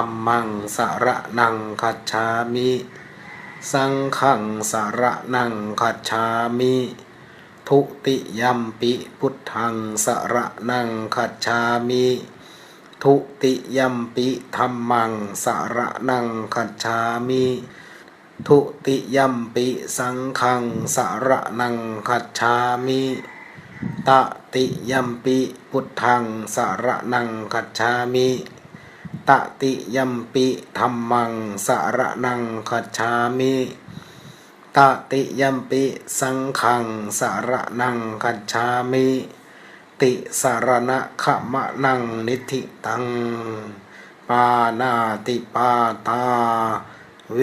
รรมังสารนังคัจฉามิ สังฆังสารนังคัจฉามิ ทุติยัมปิพุทธังสารนังคัจฉามิ ทุติยัมปิธรรมังสารนังคัจฉามิทุติยัมปิสังฆังสารนังคัจฉามิตติยัมปิพุทธังสารนังคัจฉามิ ตติยัมปิธรรมังสารนังคัจามิตติยัมปิสังขังสารนังคัจามิติสารณะขมะนังนิธิตัง ปานาติปาตา เว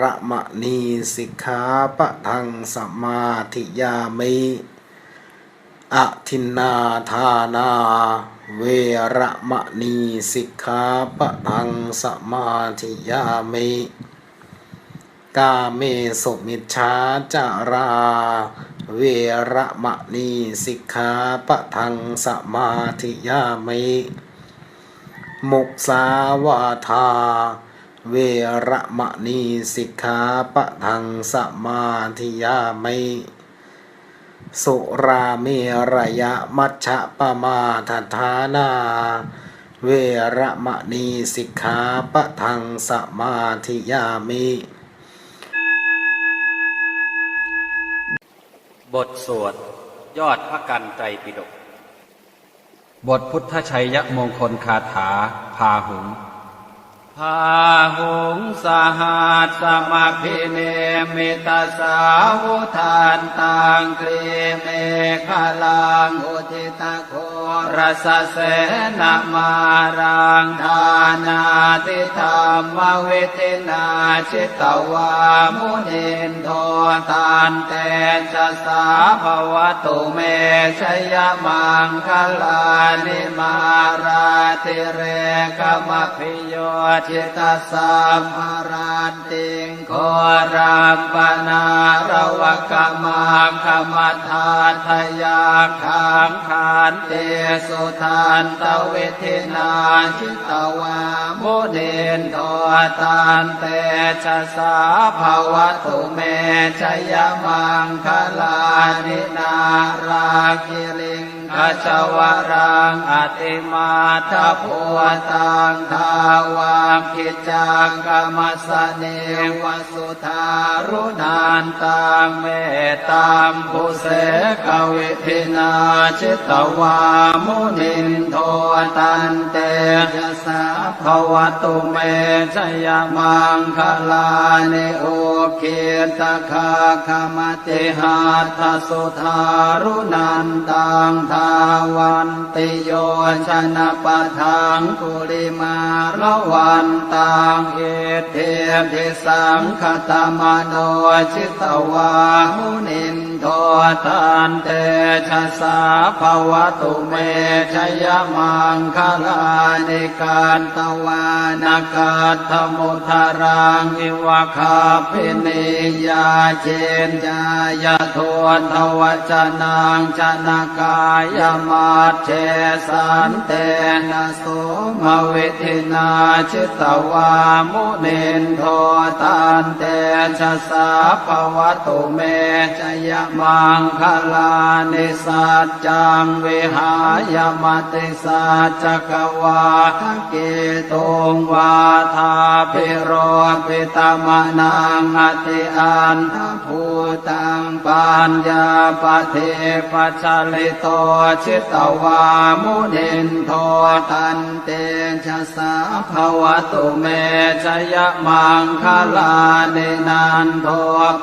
ระมะนีสิกขาปะทังสมาธิยามิ อทินนาทานา เวระมะนีสิกขาปะทังสมาธิยามิกาเมสุมิชฌาจารา เวระมะนีสิกขาปะทังสมาธิยามิมุสาวาทา เวระมะนีสิกขาปะทังสมาธิยามิ สุราเมรยะมัชฌะปมาทฐานา เวระมะนีสิกขาปะทังสมาธิยามิ บทสวด ยอดพระกันไตรปิฎกบทพุทธชัยยมงคลคาถาพาหุง พาหุงสหัสสมาพิเนมิตาสาวุทานตังกรีเมฆลังอุทิตโค รสเสนามารังทานาติธรรมเวทินาชิตวามุนินโทตานเตจะสาภวตุเมชยมังคลานิมาราติเรกมพิโยจิตสัมภารันติงโครามปนารวกมาคมทาทยาขังขานเตสุทานตเวทินาชิตวามุเดนโทตานเตชะสาภาวตุเมชยมังคลานินาราคิลิง ขจวรังอติมาทพวตังทาวามกิจจังกมสเนวสุธารุนานตังเมตตามภูเสกวิทินาชิตวามุนินโทตันเตยสาภวตุเมชยมังคลาเนโอเคียตคาคมติหาทสุธารุนันตังทาวันติโยชนะปะทังกุลิมาละวันตังเอเทธิสังคตมโนชิตวามุนินโทตันเตชะสาภวตุเมชยมังคลานิการตวานากาธมุทารังอิวะคาพินิยาเจนจายาทวนทวจนังจนากายยมาเชสันเตนะโสมเวทินาชิตวามุนินโทตันเตชะสาภวตุเมชยมังคลานิสัจจังวิหายมติสัจกวาทเกตุงวาทาภิโรปิตมะนังอติอันทภู ตังปัญญาปเทปัจลิโตชิตวามุนินโทตันเตชะสาภวตุเมชยมังคลานินันโท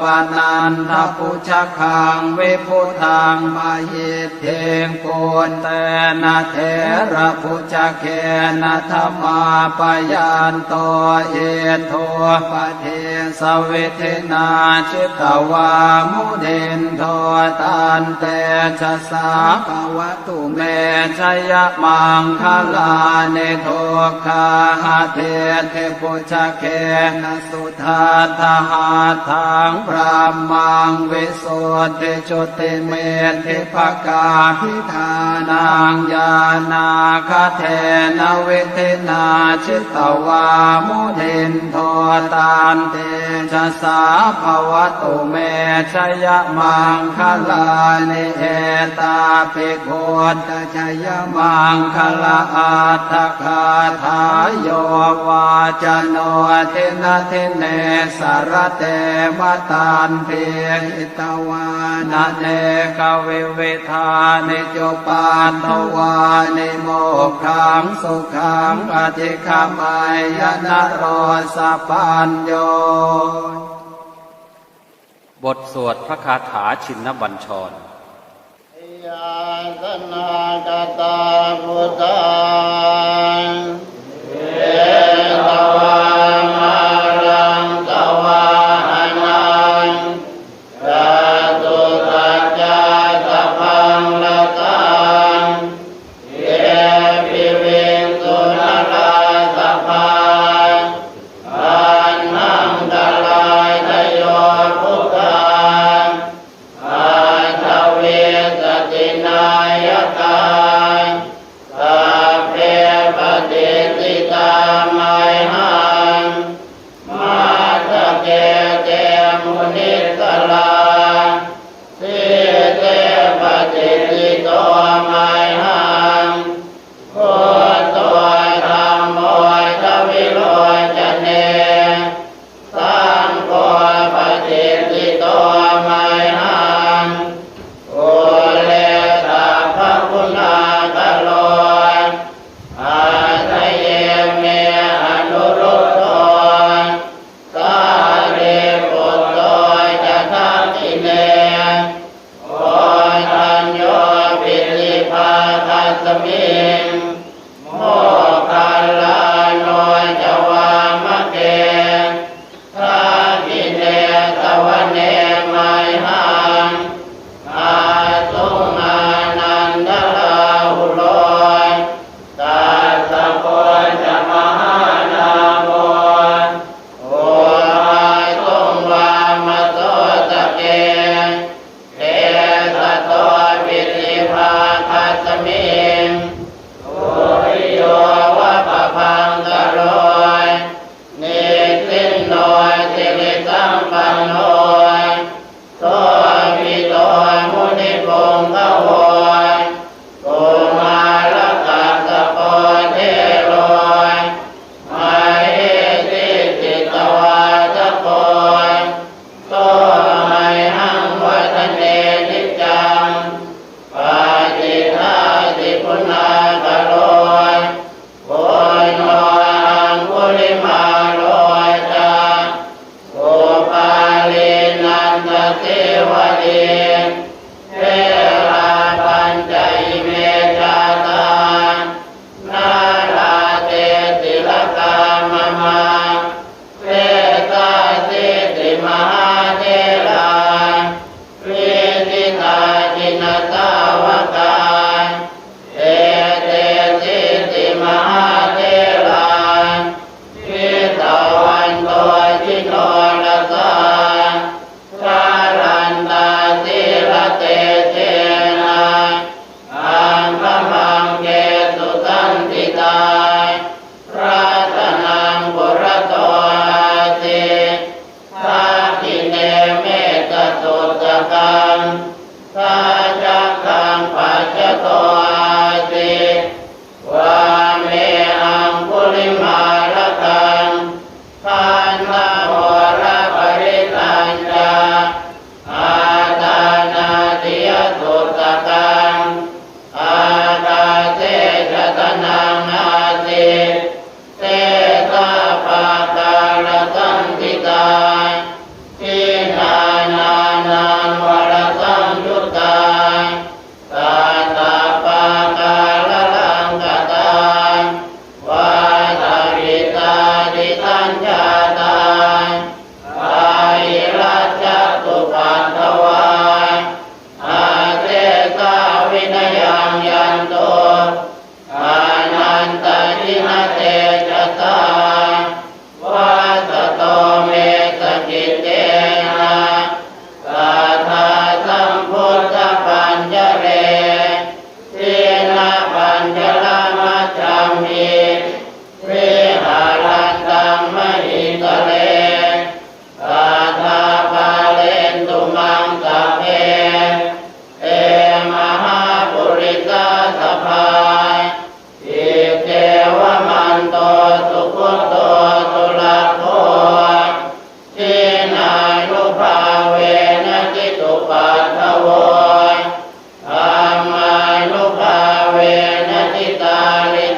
ปนันทปุชคังวิพุทังมาหิตเทงปุนเตนะเทระพุชเคนะธรรมาปยันโตเอโทปเทสวิเทนาชิตวามุเดนโทตันเตชะสาภวตุเมชยมังคลาเนโทคาหาเทเทปุชเคนะสุทาทหาทังพระมังวิสุทธิจุติเมธิภกาพิธานังญาณาคเทนเวเทนาชิตวามุเทนโทตานเตชะสาภวตุเมชยมังคลานิเอตาภิกขุตชยมังคลาอัตคาทายโยวาจโนเทนะเทเนสารเตมตันเพียหิตวานะเนกวิเวทานิจปาทวานิโมกขังสุขังอธิคามายนะโรสปัญโย บทสวดพระคาถาชินบัญชรยาสนาจตาพุทธา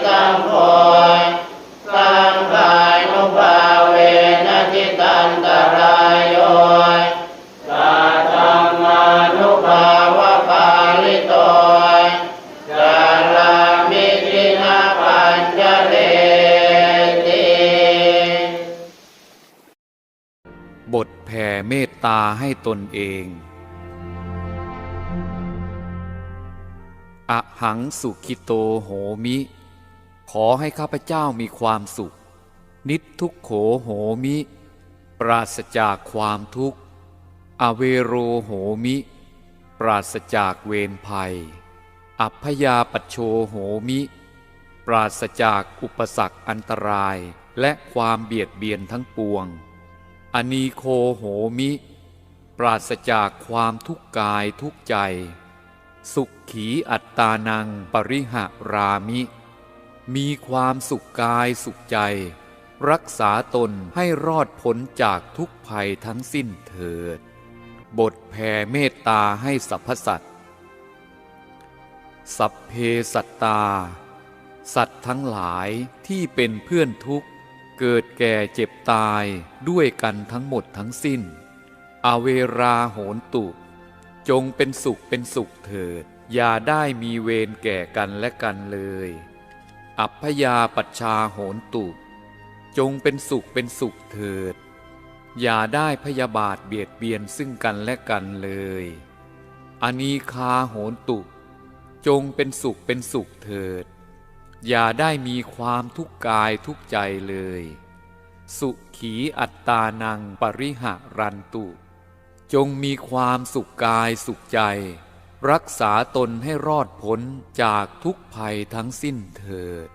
ตังโฆสังฆานุภาเวนะทิตันตายโยสัตตมานุภาวะปาลิโตจารามิทินาปัญจเรติบทแผ่เมตตาให้ตนเองอหังสุขิโตโหมิ ขอให้ข้าพเจ้ามีความสุข นิทุกโขโหมิ ปราศจากความทุกข์ อเวโรโหมิ ปราศจากเวรภัย อัพยาปัชโชโหมิ ปราศจากอุปสรรคอันตรายและความเบียดเบียนทั้งปวง อนีโคโหมิ ปราศจากความทุกข์กายทุกใจ สุขขีอัตตานังปริหะรามิ มีความสุขกายสุขใจ รักษาตนให้รอดพ้นจากทุกภัยทั้งสิ้นเถิด บทแผ่เมตตาให้สรรพสัตว์สัพเพสัตตา สัตว์ทั้งหลายที่เป็นเพื่อนทุกข์ เกิดแก่เจ็บตายด้วยกันทั้งหมดทั้งสิ้น อเวราโหนตุจงเป็นสุขเป็นสุขเถิด อย่าได้มีเวรแก่กันและกันเลย อัพยาปัชชาโหนตุ จงเป็นสุขเป็นสุขเถิด อย่าได้พยาบาทเบียดเบียนซึ่งกันและกันเลย อนีคาโหนตุ จงเป็นสุขเป็นสุขเถิด อย่าได้มีความทุกข์กายทุกใจเลย สุขีอัตตานังปริหะรันตุ จงมีความสุขกายสุขใจ รักษาตนให้รอดพ้นจากทุกภัยทั้งสิ้นเถิด